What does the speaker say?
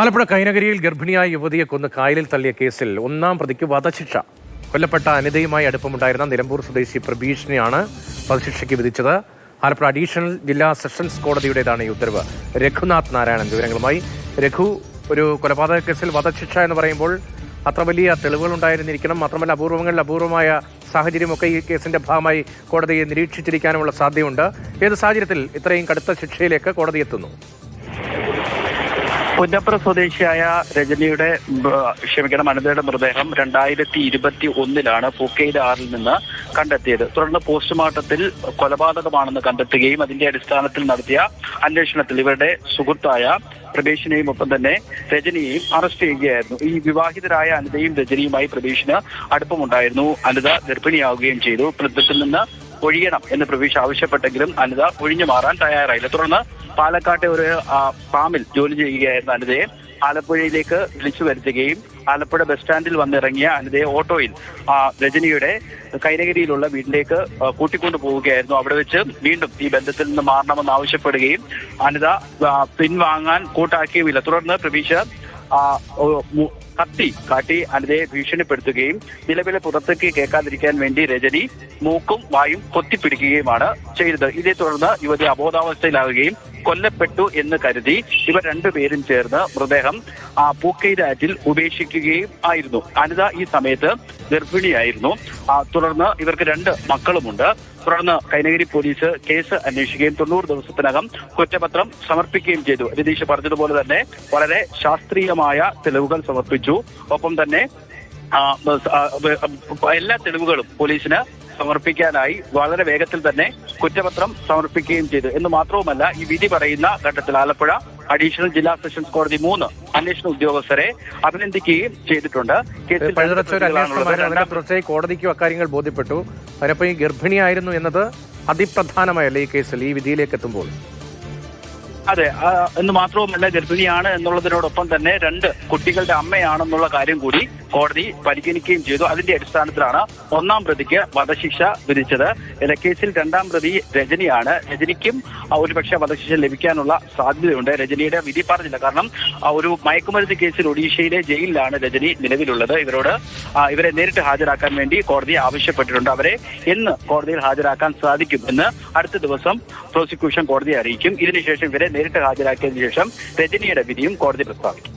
ആലപ്പുഴ കൈനഗരിയിൽ ഗർഭിണിയായ യുവതിയെ കൊന്ന് കായലിൽ തള്ളിയ കേസിൽ ഒന്നാം പ്രതിക്ക് വധശിക്ഷ. കൊല്ലപ്പെട്ട അനിതയുമായി അടുപ്പമുണ്ടായിരുന്ന നിലമ്പൂർ സ്വദേശി പ്രബീഷിനെയാണ് വധശിക്ഷയ്ക്ക് വിധിച്ചത്. ആലപ്പുഴ അഡീഷണൽ ജില്ലാ സെഷൻസ് കോടതിയുടേതാണ് ഈ ഉത്തരവ്. രഘുനാഥ് നാരായണൻ വിവരങ്ങളുമായി. രഘു ഒരു കൊലപാതക കേസിൽ വധശിക്ഷ എന്ന് പറയുമ്പോൾ അത്ര വലിയ തെളിവുകൾ ഉണ്ടായിരുന്നിരിക്കണം മാത്രമല്ല അപൂർവങ്ങളിൽ അപൂർവമായ സാഹചര്യമൊക്കെ ഈ കേസിന്റെ ഭാഗമായി കോടതിയെ നിരീക്ഷിച്ചിരിക്കാനുമുള്ള സാധ്യതയുണ്ട്. ഏത് സാഹചര്യത്തിൽ ഇത്രയും കടുത്ത ശിക്ഷയിലേക്ക് കോടതി എത്തുന്നു? പുന്നപ്ര സ്വദേശിയായ രജനിയുടെ ക്ഷമിക്കണം അനിതയുടെ മൃതദേഹം രണ്ടായിരത്തി ഇരുപത്തി ഒന്നിലാണ് പൂക്കയിലെ ആറിൽ നിന്ന് കണ്ടെത്തിയത്. തുടർന്ന് പോസ്റ്റ്മോർട്ടത്തിൽ കൊലപാതകമാണെന്ന് കണ്ടെത്തുകയും അതിന്റെ അടിസ്ഥാനത്തിൽ നടത്തിയ അന്വേഷണത്തിൽ ഇവരുടെ സുഹൃത്തായ പ്രദേശിനെയും ഒപ്പം തന്നെ രജനിയെയും അറസ്റ്റ് ചെയ്യുകയായിരുന്നു. ഈ വിവാഹിതരായ അനിതയും രജനിയുമായി പ്രദേശിന് അടുപ്പമുണ്ടായിരുന്നു. അനിത ഗർഭിണിയാവുകയും ചെയ്തു. വൃദ്ധത്തിൽ നിന്ന് ഒഴിയണം എന്ന് പ്രവീഷ് ആവശ്യപ്പെട്ടെങ്കിലും അനിത ഒഴിഞ്ഞു മാറാൻ തയ്യാറായില്ല. തുടർന്ന് പാലക്കാട്ടെ ഒരു ഫാമിൽ ജോലി ചെയ്യുകയായിരുന്ന അനിതയെ ആലപ്പുഴയിലേക്ക് വിളിച്ചു വരുത്തുകയും ആലപ്പുഴ ബസ് സ്റ്റാൻഡിൽ വന്നിറങ്ങിയ അനിതയെ ഓട്ടോയിൽ രജനിയുടെ കൈനഗിരിയിലുള്ള വീട്ടിലേക്ക് കൂട്ടിക്കൊണ്ടു പോവുകയായിരുന്നു. അവിടെ വെച്ച് വീണ്ടും ഈ ബന്ധത്തിൽ നിന്ന് മാറണമെന്ന് ആവശ്യപ്പെടുകയും അനിത പിൻവാങ്ങാൻ കൂട്ടാക്കിയുമില്ല. തുടർന്ന് പ്രവീഷ കത്തി കാട്ടി അനിതയെ ഭീഷണിപ്പെടുത്തുകയും നിലവിലെ പുറത്തേക്ക് കേൾക്കാതിരിക്കാൻ വേണ്ടി രജനി മൂക്കും വായും കൊത്തിപ്പിടിക്കുകയുമാണ് ചെയ്തത്. ഇതേ തുടർന്ന് യുവതി അബോധാവസ്ഥയിലാവുകയും കൊല്ലപ്പെട്ടു എന്ന് കരുതി ഇവർ രണ്ടുപേരും ചേർന്ന് മൃതദേഹം ആ പൂക്കൈരാറ്റിൽ ഉപേക്ഷിക്കുകയും ആയിരുന്നു. അനിത ഈ സമയത്ത് ഗർഭിണിയായിരുന്നു. തുടർന്ന് ഇവർക്ക് രണ്ട് മക്കളുമുണ്ട്. തുടർന്ന് കൈനഗിരി പോലീസ് കേസ് അന്വേഷിക്കുകയും തൊണ്ണൂറ് ദിവസത്തിനകം കുറ്റപത്രം സമർപ്പിക്കുകയും ചെയ്തു. രതീഷ് പറഞ്ഞതുപോലെ തന്നെ വളരെ ശാസ്ത്രീയമായ തെളിവുകൾ സമർപ്പിച്ചു. ഒപ്പം തന്നെ എല്ലാ തെളിവുകളും പോലീസിന് സമർപ്പിക്കാനായി വളരെ വേഗത്തിൽ തന്നെ കുറ്റപത്രം സമർപ്പിക്കുകയും ചെയ്തു. എന്ന് മാത്രവുമല്ല ഈ വിധി പറയുന്ന ഘട്ടത്തിൽ ആലപ്പുഴ അഡീഷണൽ ജില്ലാ സെഷൻസ് കോടതി മൂന്ന് അന്വേഷണ ഉദ്യോഗസ്ഥരെ അഭിനന്ദിക്കുകയും ചെയ്തിട്ടുണ്ട്. കേസിൽ കോടതിക്കും അക്കാര്യങ്ങൾ ബോധ്യപ്പെട്ടു. അവരപ്പം ഈ ഗർഭിണിയായിരുന്നു എന്നത് അതിപ്രധാനമായല്ലേ ഈ കേസിൽ ഈ വിധിയിലേക്ക് എത്തുമ്പോൾ? അതെ എന്ന് മാത്രവുമല്ല ഗർഭിണിയാണ് എന്നുള്ളതിനോടൊപ്പം തന്നെ രണ്ട് കുട്ടികളുടെ അമ്മയാണെന്നുള്ള കാര്യം കൂടി കോടതി പരിഗണിക്കുകയും ചെയ്തു. അതിന്റെ അടിസ്ഥാനത്തിലാണ് ഒന്നാം പ്രതിക്ക് വധശിക്ഷ വിധിച്ചത്. കേസിൽ രണ്ടാം പ്രതി രജനിയാണ്. രജനിക്കും ഒരുപക്ഷെ വധശിക്ഷ ലഭിക്കാനുള്ള സാധ്യതയുണ്ട്. രജനിയുടെ വിധി പറഞ്ഞില്ല. കാരണം ഒരു മയക്കുമരുന്ന് കേസിൽ ഒഡീഷയിലെ ജയിലിലാണ് രജനി നിലവിലുള്ളത്. ഇവരോട് ഇവരെ നേരിട്ട് ഹാജരാക്കാൻ വേണ്ടി കോടതി ആവശ്യപ്പെട്ടിട്ടുണ്ട്. അവരെ എന്ന് കോടതിയിൽ ഹാജരാക്കാൻ സാധിക്കും എന്ന് അടുത്ത ദിവസം പ്രോസിക്യൂഷൻ കോടതിയെ അറിയിക്കും. ഇതിനുശേഷം ഇവരെ നേരിട്ട് ഹാജരാക്കിയതിനു ശേഷം രജനിയുടെ വിധിയും കോടതി പ്രസ്താവിക്കും.